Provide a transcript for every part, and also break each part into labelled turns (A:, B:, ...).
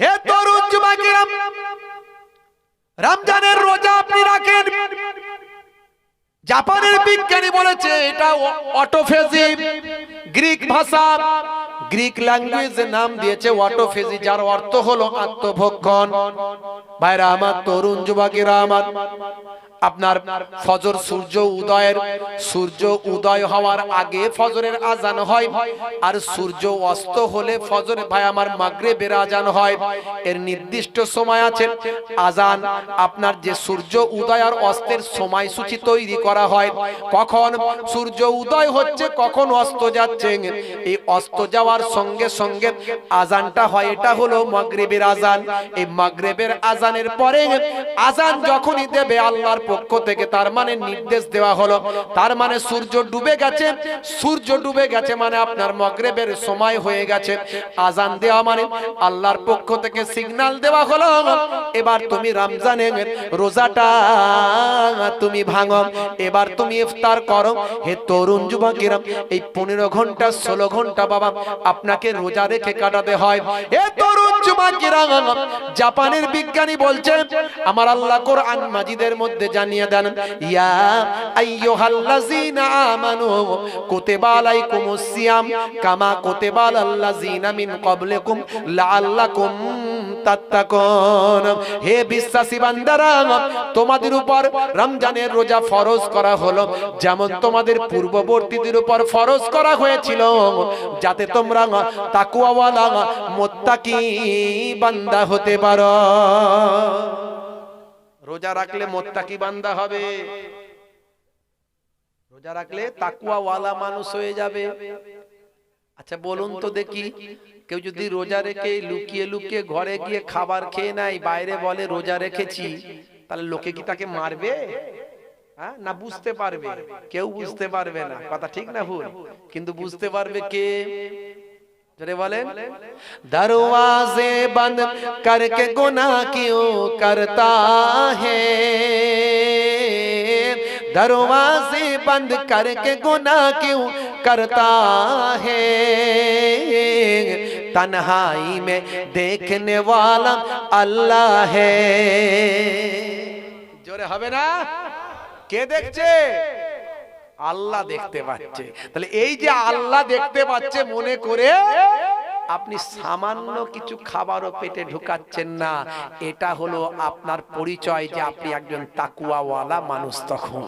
A: হে তরুণ যুবকেরা, রমজানের রোজা আপনি রাখেন। জাপানের বিজ্ঞানী বলেছে, এটা অটোফেজি গ্রিক ভাষা, গ্রিক ল্যাঙ্গুয়েজের নাম দিয়েছে অটোফেজি, যার অর্থ হলো আত্মভক্ষণ। ভাইরা আমার তরুণ যুবকেরা, আমার আপনার ফজর সূর্য উদয়ের, সূর্য উদয় হওয়ার আগে ফজরের আজান হয়, আর সূর্য অস্ত হলে ফজরে ভাই আমার মাগরিবের আজান হয়। এর নির্দিষ্ট সময় আছে। আজান আপনার যে সূর্য উদয় আর অস্তের সময়সূচি তৈরি করা হয়। কখন সূর্য উদয় হচ্ছে, কখন অস্ত যাচ্ছে। এই অস্ত যাওয়ার সঙ্গে সঙ্গে আজানটা হয়, এটা হলো মাগরিবের আজান। এই মাগরেবের আজানের পরে আজান যখনই দেবে আল্লাহর পক্ষ থেকে তার মানে নির্দেশ দেওয়া হলো। তার মানে সূর্য ডুবে গেছে। সূর্য ডুবে গেছে মানে আপনার মাগরিবের সময় হয়ে গেছে। আজান দেওয়া মানে আল্লাহর পক্ষ থেকে সিগন্যাল দেওয়া হলো। এবার তুমি রমজানের রোজাটা তুমি ভাঙো। এবার তুমি ইফতার করো। হে তরুণ যুবকেরা, এই পনেরো ঘণ্টা, ষোলো ঘণ্টা বাবা, আপনাকে রোজা রেখে কাটাতে হয়। হে তরুণ জাপানের বিজ্ঞানী বলছে আমার আল্লাহ কোরআন মাজিদের মধ্যে জানিয়ে দেন, ইয়া আমানু, কুতিবা আলাইকুমুস সিয়াম, কামা কুতিবা আলাল্লাযীনা মিন ক্বাবলিকুম লাআল্লাকুম তাত্তাকুন। হে বিশ্বাসী বান্দারা, তোমাদের উপর রমজানের রোজা ফরজ করা হলো, যেমন তোমাদের পূর্ববর্তীদের উপর ফরজ করা হয়েছিল। যাতে তোমরা তাকুয়াওয়ালা, মোত্তাকি বান্দা হতে পারো। রোজা রাখলে মোত্তাকি বান্দা হবে? রোজা রাখলে তাকুয়াওয়ালা মানুষ হয়ে যাবে। আচ্ছা বলুন তো দেখি, কেউ যদি রোজা রেখে লুকিয়ে লুকিয়ে ঘরে গিয়ে খাবার খেয়ে নাই বাইরে বলে রোজা রেখেছি, তাহলে লোকে কি তাকে মারবে? হ্যাঁ? না বুঝতে পারবে। কেউ বুঝতে পারবে না। কথা ঠিক না ভুল? কিন্তু বুঝতে পারবে কে? दरवाजे बंद करके गुना क्यों करता है? दरवाजे बंद करके गुना क्यों करता है? तन्हाई में देखने वाला अल्लाह है। जोरे हवे ना? के देखे আল্লাহ দেখতে পাচ্ছে। তাহলে এই যে আল্লাহ দেখতে পাচ্ছে মনে করে আপনি সামান্য কিছু খাবারও পেটে ঢুকাচ্ছেন না। এটা হলো আপনার পরিচয় যে আপনি একজন তাকুয়াওয়ালা মানুষ তখন।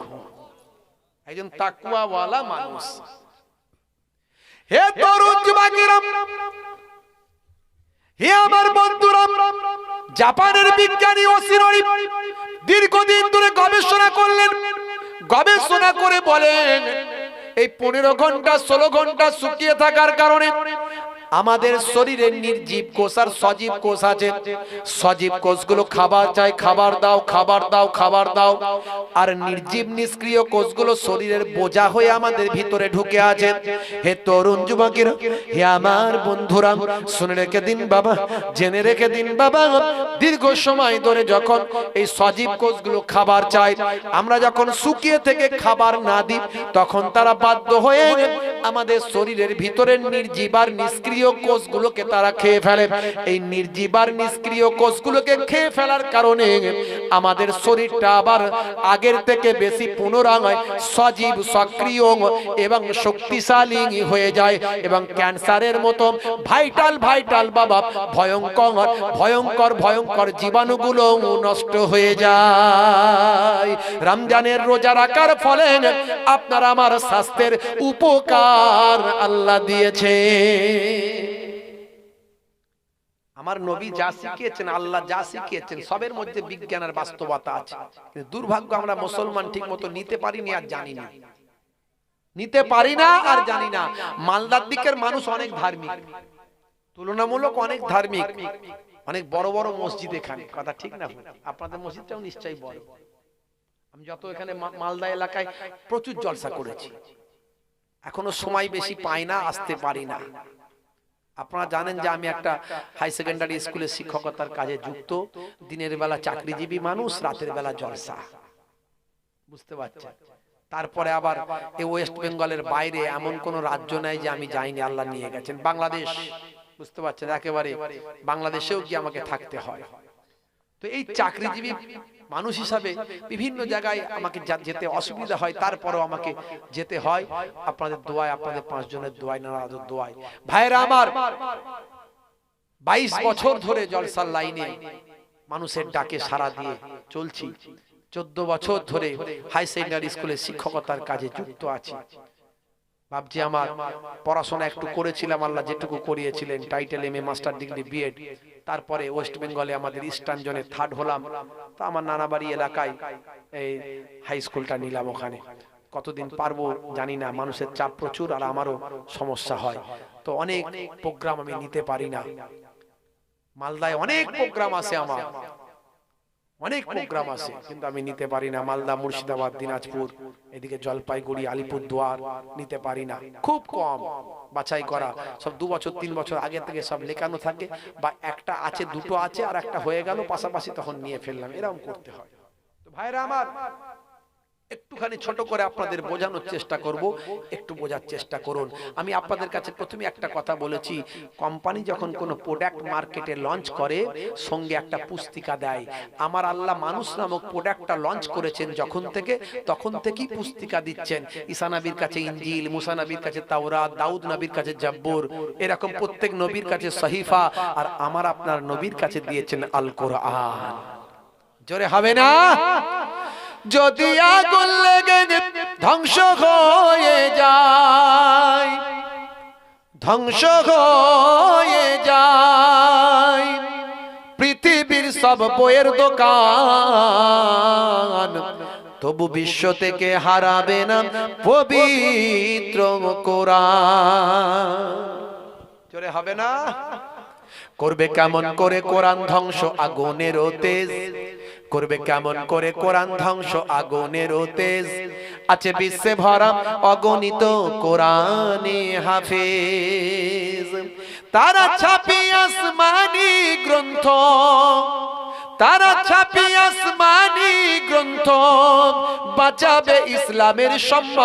A: একজন তাকুয়াওয়ালা মানুষ। হে তরুণ যুবকেরা হে আমার বন্ধুরা জাপানের বিজ্ঞানী ওসিররি দীর্ঘদিন ধরে গবেষণা করলেন গবেষণা করে বলেন এই পনেরো ঘণ্টা ষোলো ঘণ্টা শুকিয়ে থাকার কারণে আমাদের শরীরে নির্জীব কোষ আর সজীব কোষ আছে। সজীব কোষগুলো খাবার চাই, খাবার দাও খাবার দাও খাবার দাও। আর নির্জীব নিষ্ক্রিয় কোষগুলো শরীরের বোঝা হয়ে আমাদের ভিতরে ঢুকে আছে। হে তরুণ যুবকের, হে আমার বন্ধুরা, শুনে রেখে দিন বাবা, জেনে রেখে দিন বাবা। দীর্ঘ সময় ধরে যখন এই সজীব কোষগুলো খাবার চাই, আমরা যখন শুকিয়ে থেকে খাবার না দিই, তখন তারা বাধ্য হয়ে আমাদের শরীরের ভিতরের নির্জীব আর নিষ্ক্রিয় কোষগুলোকে তারা খেয়ে ফেলে। এই নির্জীবার নিষ্ক্রিয় কোষগুলোকে খেয়ে ফেলার কারণে আমাদের শরীরটা আবার আগের থেকে বেশি পুনরায় সজীব, সক্রিয় এবং শক্তিশালী হয়ে যায় এবং ক্যান্সারের মতো ভাইটাল ভাইটাল বাবা ভয়ঙ্কর ভয়ঙ্কর ভয়ঙ্কর জীবাণুগুলো নষ্ট হয়ে যায়। রমজানের রোজা রাখার ফলে আপনার আমার স্বাস্থ্যের উপকার আল্লাহ দিয়েছে আমার নবী যা শিখিয়েছেন আল্লাহ যা শিখিয়েছেন সবের মধ্যে বিজ্ঞান আর বাস্তবতা আছে। কিন্তু দুর্ভাগ্য আমরা মুসলমান ঠিক মতো নিতে পারিনি আর জানি না। নিতে পারি না আর জানি না। মালদার দিকের মানুষ অনেক ধার্মিক। তুলনামূলক অনেক ধার্মিক। অনেক বড় বড় মসজিদ এখানে। কথা ঠিক না আপনাদের মসজিদটাও নিশ্চয়ই বড়। আমি যত এখানে মালদা এলাকায় প্রচুর জলসা করেছি। এখনও সময় বেশি পাই না আসতে পারি না। আপনারা জানেন যে আমি একটা হাই সেকেন্ডারি স্কুলে শিক্ষকতার কাজে যুক্ত। দিনের বেলা চাকরিজীবী মানুষ, রাতের বেলা জলসা। বুঝতে পারছেন? তারপরে আবার এই ওয়েস্ট বেঙ্গলের বাইরে এমন কোন রাজ্য নাই যে আমি যাইনি, আল্লাহ নিয়ে গেছেন। বাংলাদেশ, বুঝতে পারছেন? একেবারে বাংলাদেশেও কি আমাকে থাকতে হয়। তো এই চাকরিজীবী মানুষ হিসাবে বিভিন্ন জায়গায় আমাকে যেতে অসুবিধা হয়, তারপরও আমাকে যেতে হয়। আপনাদের দোয়ায়, আপনাদের পাঁচজনের দোয়ায় নানা দোয়ায়। ভাইরা আমার, বাইশ বছর ধরে জলসার লাইনে মানুষের ডাকে সাড়া দিয়ে চলছি। চোদ্দ বছর ধরে হাই সেকেন্ডারি স্কুলে শিক্ষকতার কাজে যুক্ত আছি। ভাবছি আমার পড়াশোনা একটু করেছিলাম, আল্লাহ যেটুকু করিয়েছিলেন title M A master degree B Ed তারপরে ওয়েস্ট বেঙ্গলে আমাদের ইস্টার্ন জোনে থার্ড হলাম। তো আমার নানা বাড়ি এলাকায় এই হাই স্কুলটা নিলাম ওখানে। কতদিন পারব জানি না, মানুষের চাপ প্রচুর আর আমারও সমস্যা হয়। তো অনেক প্রোগ্রাম আমি নিতে পারি না। মালদায় অনেক প্রোগ্রাম আছে আমার। অনেক প্রোগ্রাম আছে। কিন্তু আমি নিতে পারি না। মালদা মুর্শিদাবাদ দিনাজপুর এদিকে জলপাইগুড়ি আলিপুরদুয়ার নিতে পারি না। খুব কম বাছাই করা। সব দু বছর তিন বছর আগে থেকে সব লেখানো থাকে বা একটা আছে দুটো আছে আর একটা হয়ে গেল পাশাপাশি তখন নিয়ে ফেললাম। এরকম করতে হয়। তো ভাইরা আমার একটুখানি ছোট করে আপনাদের বোঝানোর চেষ্টা করব, একটু বোঝার চেষ্টা করুন। আমি আপনাদের কাছে প্রথমে একটা কথা বলেছি, কোম্পানি যখন কোনো প্রোডাক্ট মার্কেটে লঞ্চ করে, সঙ্গে একটা পুস্তিকা দেয়। আমার আল্লাহ মানুষ নামক প্রোডাক্টটা লঞ্চ করেছেন যখন থেকে, তখন থেকেই পুস্তিকা দিচ্ছেন। ঈসা নবীর কাছে ইঞ্জিল মুসা নবীর কাছে তাওরা দাউদ নবীর কাছে জাব্বুর, এরকম প্রত্যেক নবীর কাছে সহিফা, আর আমার আপনার নবীর কাছে দিয়েছেন আল কোরআন জোরে হবে না? যদি আগুন লেগে ধ্বংস হয়ে যায়, ধ্বংস হয়ে যায়, পৃথিবীর সব বইয়ের দোকান তবু বিশ্ব থেকে হারাবে না পবিত্র কোরআন। হবে না? করবে কেমন করে কোরআন ধ্বংস? আগুনের তেজ। করবে কেমন করে? কোরআন ধ্বংস আগুনের তেজ আছে বিশ্বে ভরা অগণিত কোরআনে হাফেজ। তারা ছাপি আসমানি গ্রন্থ। তারা ছাপি আসমানি গ্রন্থ। বাঁচাবে ইসলামের সম্মান।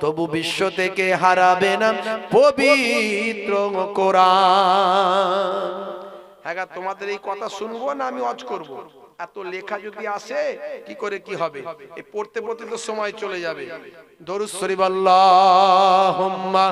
A: তবু বিশ্ব থেকে হারাবে না পবিত্র কোরআন। তোমাদের এই কথা শুনব না আমি অজ করব। এত লেখা যদি আসে কি করে কি হবে? এই পড়তে পড়তে তো সময় চলে যাবে। দরুদ শরীফ আল্লাহুম্মা।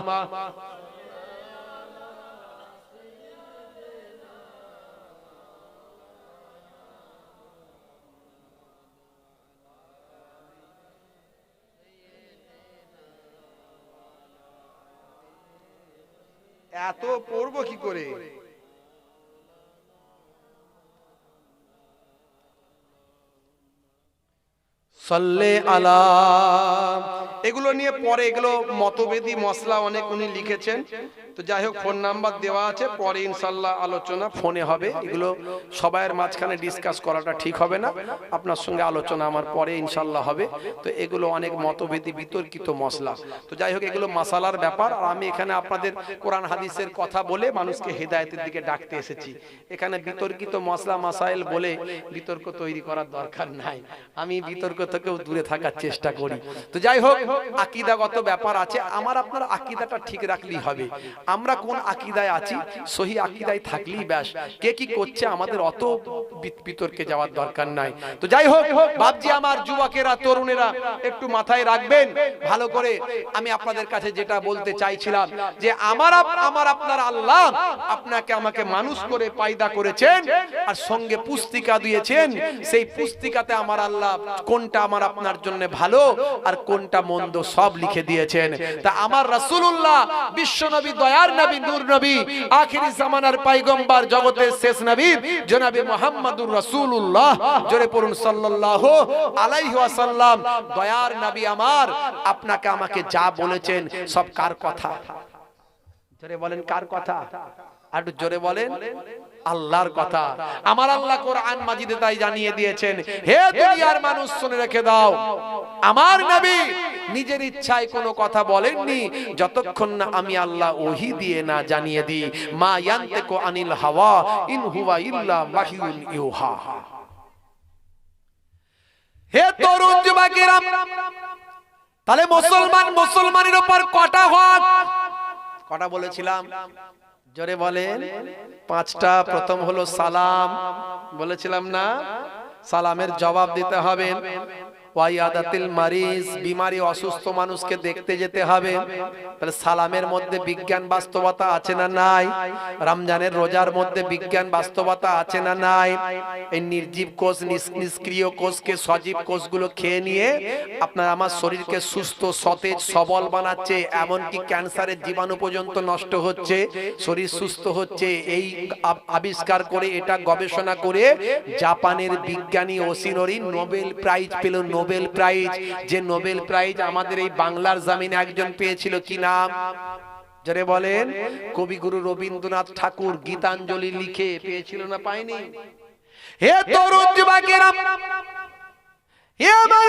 A: এত পড়ব কি করে? সল্লে আলা। এগুলো নিয়ে পরে এগুলো মতভেদী মশলা অনেক উনি লিখেছেন। তো যাই হোক ফোন নাম্বার দেওয়া আছে পরে ইনশাল্লাহ আলোচনা ফোনে হবে। এগুলো সবাইয়ের মাঝখানে ডিসকাস করাটা ঠিক হবে না। আপনার সঙ্গে আলোচনা আমার পরে ইনশাল্লাহ হবে। তো এগুলো অনেক মতভেদী বিতর্কিত মশলা। তো যাই হোক এগুলো মশালার ব্যাপার। আর আমি এখানে আপনাদের কোরআন হাদিসের কথা বলে মানুষকে হেদায়েতের দিকে ডাকতে এসেছি। এখানে বিতর্কিত মশলা মাসাইল বলে বিতর্ক তৈরি করার দরকার নাই। আমি বিতর্ক থেকেও দূরে থাকার চেষ্টা করি। তো যাই হোক আকিদাগত ব্যাপার আছে আমার আপনার আকিদাটা ঠিক রাখলেই হবে। আমরা কোন আকিদায় আছি সহি আকিদায় থাকলেই ব্যাস। কে কি করছে আমাদের অত বিতর্কে যাওয়ার দরকার নাই। তো যাই হোক বাপজি আমার যুবকেরা তরুণেরা একটু মাথায় রাখবেন। ভালো করে আমি আপনাদের কাছে যেটা বলতে চাইছিলাম যে আমার আমার আপনার আল্লাহ আপনাকে আমাকে মানুষ করে পায়দা করেছেন আর সঙ্গে পুস্তিকা দিয়েছেন সেই পুস্তিকাতে আমার আল্লাহ কোনটা আমার আপনার জন্য ভালো, আর কোনটা মন্দ সব লিখে দিয়েছেন। তা আমার রাসূলুল্লাহ বিশ্ব নবী দয়ার নবী, নূর নবী, আখিরি জামানার পাইগম্বার, জগতের শেষ নবী, জনাবে মুহাম্মাদুর রাসূলুল্লাহ। জোরে পড়ুন, সাল্লাল্লাহু আলাইহি ওয়াসাল্লাম। দয়ার নবী আমার, আপনাকে আমাকে যা বলেছেন, সব কার কথা? জোরে বলেন, কার কথা? আর জোরে বলেন। আল্লাহর কথা। আমার আল্লাহ কোরআন মাজিদে তাই জানিয়ে দিয়েছেন হে দুনিয়ার মানুষ শুনে রেখে দাও। আমার নবী নিজের ইচ্ছায় কোনো কথা বলেননি। যতক্ষণ না আমি আল্লাহ ওহি দিয়ে না জানিয়ে দিই মা ইয়ান্তেকু আনিল হাওয়া ইন হুয়া ইল্লা ওয়াহিউন ইউহা। হে তরুণ যুবকেরা তাহলে মুসলমান মুসলমানের উপর কটা হক কটা বলেছিলাম? জোরে বলেন পাঁচটা প্রথম হলো সালাম। বলেছিলাম না? সালামের জবাব দিতে হবে। ওয়াইয়াদাতিল মারিজ, বিমারি অসুস্থ মানুষকে দেখতে যেতে হবে। তাহলে সালামের মধ্যে বিজ্ঞান বাস্তবতা আছে না নাই? রমজানের রোজার মধ্যে বিজ্ঞান বাস্তবতা আছে না নাই? এই নির্জীব কোষ নিষ্ক্রিয় কোষকে, সজীব কোষগুলো খেয়ে নিয়ে আপনার আমার শরীরকে সুস্থ, সতেজ, সবল বানাচ্ছে, এমনকি ক্যান্সারের জীবাণু পর্যন্ত নষ্ট হচ্ছে, শরীর সুস্থ হচ্ছে, এই আব- আবিষ্কার করে এটা গবেষণা করে জাপানের বিজ্ঞানী ওসিনোরি নোবেল প্রাইজ পেল নোবেল প্রাইজ যে নোবেল প্রাইজ আমাদের এই বাংলার জামিনে একজন পেয়েছিল, কি নাম? যারে বলেন। কবিগুরু রবীন্দ্রনাথ ঠাকুর গীতাঞ্জলি লিখে পেয়েছিল না পায়নি? হে তরুণ যুবকেরা হে আমার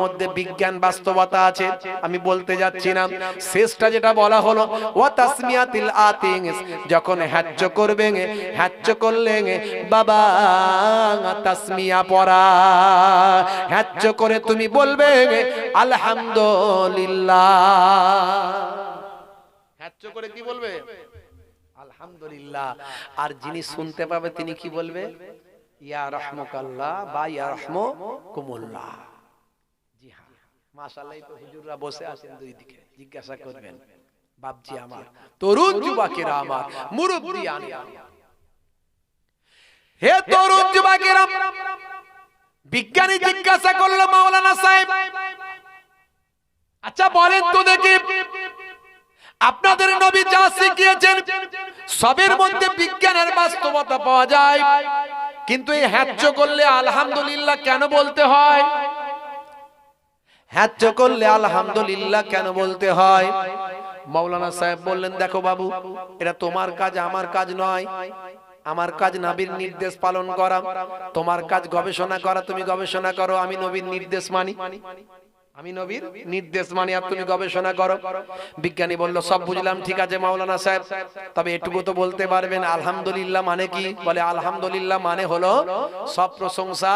A: মধ্যে বিজ্ঞান বাস্তবতা আছে, আমি বলতে যাচ্ছি না। শেষটা যেটা বলা হলো, ওয়া তাসমিয়াতিল আতিংস, যখন হ্যাচ্চ করবে হ্যাচ্চ করলে বাবা তাসমিয়া পড়া। হ্যাচ্চ করে তুমি বলবে আলহামদুলিল্লাহ। হ্যাচ্চ করে কি বলবে? আলহামদুলিল্লাহ। আর যিনি শুনতে পাবে, তিনি কি বলবে? ইয়া রহমকাল্লাহ বা ইয়া রহমকুমুল্লাহ। মাশাআল্লাহ তো হুজুররা বসে আছেন দুই দিকে। জিজ্ঞাসা করবেন বাপজি আমার তরুণ যুবকেরা আমার মুরব্বি হে তরুণ যুবকেরা বিজ্ঞানী জিজ্ঞাসা করল মাওলানা সাহেব আচ্ছা বলেন তো দেখি আপনাদের নবী যা শিখিয়েছেন সবের মধ্যে বিজ্ঞানের বাস্তবতা পাওয়া যায়। কিন্তু এই হ্যাচ্চ করলে আলহামদুলিল্লাহ কেন বলতে হয়? হ্যাচ্চ করলে আলহামদুলিল্লাহ কেন বলতে হয়? মাওলানা সাহেব বললেন, দেখো বাবু, এটা তোমার কাজ, আমার কাজ নয়। আমার কাজ নবীর নির্দেশ পালন করা। তোমার কাজ গবেষণা করা, তুমি গবেষণা করো। আমি নবীর নির্দেশ মানি। আমি নবীর নির্দেশ মানি আর তুমি গবেষণা করো। বিজ্ঞানী বলল, সব বুঝলাম, ঠিক আছে মাওলানা সাহেব। তবে এটুকু তো বলতে পারবেন, আলহামদুলিল্লাহ মানে কি? বলে, আলহামদুলিল্লাহ মানে হলো সব প্রশংসা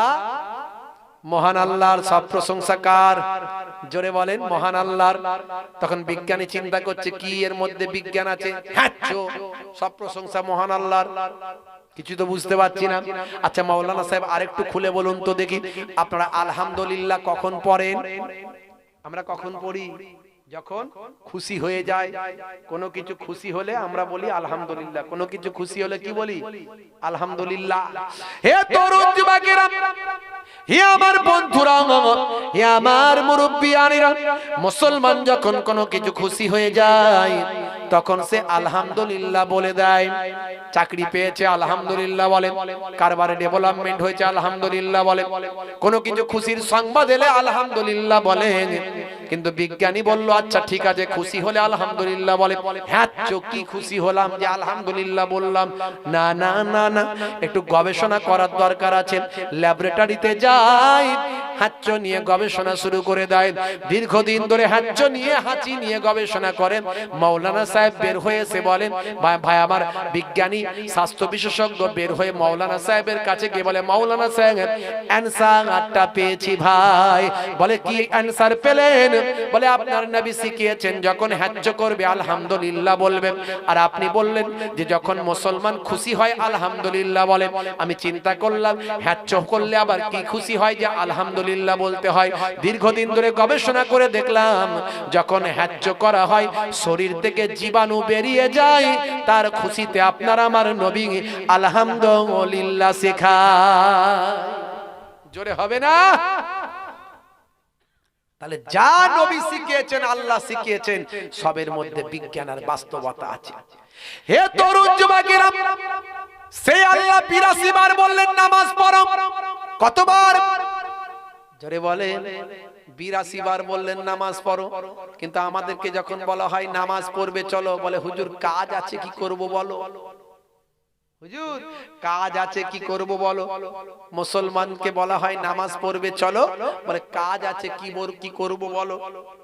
A: মহান আল্লাহর সব প্রশংসাকার। জোরে বলেন, মহান আল্লাহর। তখন বিজ্ঞানী চিন্তা করছে, কি এর মধ্যে বিজ্ঞান আছে? হ্যাঁ সব প্রশংসা মহান আল্লাহর। কিছু তো বুঝতে পারছি না। আচ্ছা মাওলানা সাহেব, আরেকটু খুলে বলুন তো দেখি, আপনারা আলহামদুলিল্লাহ কখন পড়েন? আমরা কখন পড়ি? যখন খুশি হয়ে যায় কোনো কিছু খুশি হলে আমরা বলি আলহামদুলিল্লাহ। কোনো কিছু খুশি হলে কি বলি? আলহামদুলিল্লাহ। হে তরুণ যুবকেরা হে আমার বন্ধুরা হে আমার মুরব্বিয়ানিরা মুসলমান যখন কোনো কিছু খুশি হয়ে যায় তখন সে আলহামদুলিল্লাহ বলে দেয়। চাকরি পেয়েছে আলহামদুলিল্লাহ বলে। কারবারে ডেভেলপমেন্ট হয়েছে আলহামদুলিল্লাহ বলে। কোনো কিছু খুশির সংবাদ এলে আলহামদুলিল্লাহ বলেন কিন্তু বিজ্ঞানী বলল আচ্ছা ঠিক আছে, খুশি হলে আলহামদুলিল্লাহ বলে। হ্যাঁ চোখি খুশি হলাম যে আলহামদুলিল্লাহ বললাম। না না না না, একটু গবেষণা করার দরকার আছে। ল্যাবরেটরিতে যাই হাঁচ্চ নিয়ে গবেষণা শুরু করে দেয়। দীর্ঘদিন ধরে হাঁচ্চ নিয়ে, হাঁচি নিয়ে গবেষণা করেন। মৌলানা সাহেব বের হয়েছে বলেন, ভাই আমার বিজ্ঞানী, স্বাস্থ্য বিশেষজ্ঞ বের হয়ে মৌলানা সাহেবের কাছে গিয়ে বলে মৌলানা সাহেব অ্যান্সারটা পেয়েছি ভাই। বলে, কি অ্যান্সার পেলেন? বলে, আপনার নবী শিখিয়েছেন, যখন হ্যাজ্য করবে, আলহামদুলিল্লাহ বলবেন আর আপনি বললেন যে, যখন মুসলমান খুশি হয়, আলহামদুলিল্লাহ বলে। আমি চিন্তা করলাম হ্যাজ্য করলে আবার কি খুশি হয় যে, আলহামদুলিল্লাহ বলতে হয়, দীর্ঘদিন ধরে গবেষণা করে দেখলাম, যখন হ্যাজ্য করা হয়, শরীর থেকে জীবাণু বেরিয়ে যায়, তার খুশিতে আপনার আমার নবী আলহামদুলিল্লাহ শেখা জোরে হবে না? তাহলে যা নবী শিখিয়েছেন, আল্লাহ শিখিয়েছেন, সবের মধ্যে বিজ্ঞান আর বাস্তবতা আছে। হে তরুণ যুবকেরা, সেই আল্লাহ বিরাশি বার বললেন, নামাজ পড়ো। কতবার? জোরে বলে বিরাশি বার বললেন, নামাজ পড়ো। কিন্তু আমাদেরকে যখন বলা হয়, নামাজ পড়বে, চলো। বলে, হুজুর, কাজ আছে কি করব বলো? হুজুর, কাজ আছে কি করব বলো? মুসলমানকে বলা হয়, নামাজ পড়বে, চলো। বলে, কাজ আছে কি বল কি করব বলো?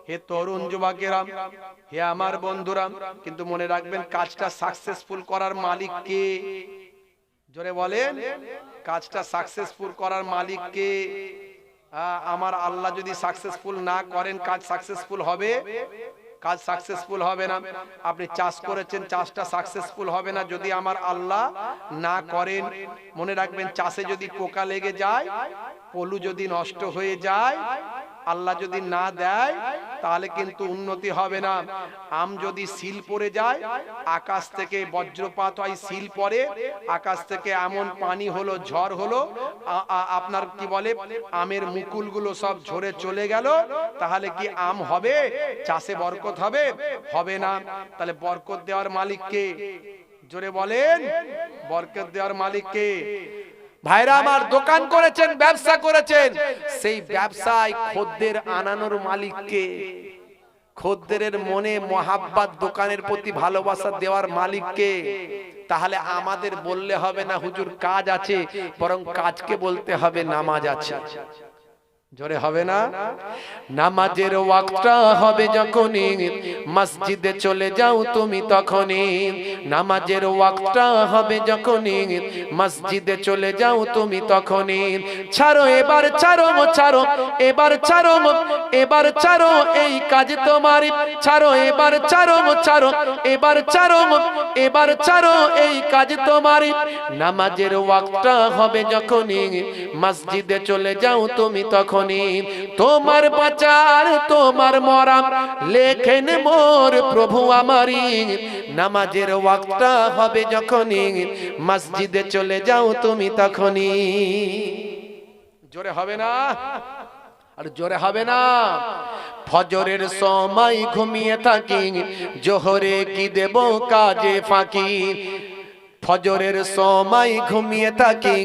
A: হে তরুণ যুবকেরা হে আমার বন্ধুরা কিন্তু মনে রাখবেন, কাজটা সাকসেসফুল করার মালিক কে? জোরে বলেন, কাজটা সাকসেসফুল করার মালিক কে? আমার আল্লাহ যদি সাকসেসফুল না করেন, কাজ সাকসেসফুল হবে? কাজ সাকসেসফুল হবে না। আপনি চাষ করেছেন, চাষটা সাকসেসফুল হবে না। যদি আমার আল্লাহ না করেন, মনে রাখবেন চাষে যদি পোকা লেগে যায়, পলু যদি নষ্ট হয়ে যায় আল্লাহ যদি না দেয়, তাহলে কিন্তু উন্নতি হবে না। আম যদি সিল পড়ে যায়, আকাশ থেকে বজ্রপাত হয়, সিল পড়ে, আকাশ থেকে এমন পানি হলো, ঝড় হলো আপনার কি বলে, আমের মুকুলগুলো সব ঝরে চলে গেল, তাহলে কি আম হবে? চাষে বরকত হবে? হবে না। তাহলে বরকত দেওয়ার মালিককে জোরে বলেন, বরকত দেওয়ার মালিককে ভাইরা আমার দোকান করেছেন ব্যবসা করেছেন। সেই ব্যবসায় খদ্দের আনানোর মালিককে। খদ্দের মনে মহাব্বাত দোকানের প্রতি ভালোবাসা দেওয়ার মালিককে। তাহলে আমাদের বললে হবে না হুজুর কাজ আছে। বরং কাজকে বলতে হবে নামাজ আছে। জোরে হবে না? নামাজের ওয়াক্তটা হবে যখনই মসজিদে চলে যাও তুমি তখনই। নামাজের ওয়াক্তটা হবে যখনই মসজিদে চলে যাও তুমি তখনই। ছাড়ো, এবার ছাড়ো ছাড়ো, এবার ছাড়ো এবার ছাড়ো এই কাজ তোমার। ছাড়ো, এবার ছাড়ো ছাড়ো, এবার ছাড়ো এবার ছাড়ো এই কাজ তোমার। নামাজের ওয়াক্তটা হবে যখনই মসজিদে চলে যাও তুমি তখনই তোমার বাঁচার তোমার মরাম। লেখেন মোর প্রভু আমারি। নামাজের ওয়াক্তটা হবে যখনই। মসজিদে চলে যাও তুমি তখনই। জোরে হবে না? আর জোরে হবে না? ফজরের সময় ঘুমিয়ে থাকি। জোহরে কি দেব কাজে ফাঁকি? ফজরের সময় ঘুমিয়ে থাকি,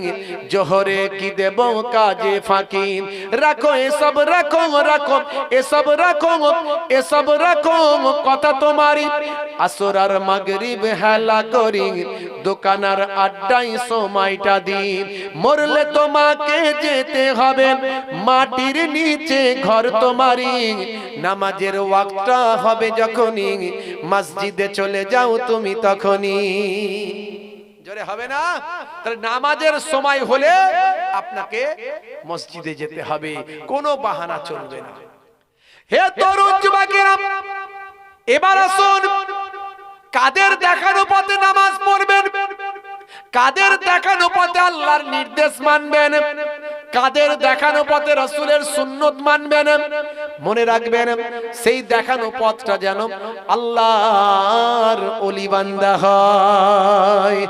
A: জোহরে কি দেব কাজে ফাঁকি? রাখো, এসব রাখো রাখো, এসব রাখো এসব রাখো, কথা তোমারি আসরার মাগরিব হেলা করি, দোকানার আড্ডাই সময়টা দিন মরলে তোমাকে যেতে হবে, মাটির নিচে ঘর তোমারি নামাজের ওয়াক্তটা হবে যখনই, মসজিদে চলে যাও তুমি তখনই। জোরে হবে না। তাহলে নামাজের সময় হলে আপনাকে মসজিদে যেতে হবে। কোনো বাহানা চলবে না। হে তরুণ এবার আসুন। কাদের দেখানো পথে নামাজ পড়বেন? কাদের দেখানো পথে আল্লাহর নির্দেশ মানবেন? কাদের দেখানো পথে রসুলের সুন্নত মানবেন? মনে রাখবেন, সেই দেখানো পথটা যেন আল্লাহর অলিবান্দা হয়।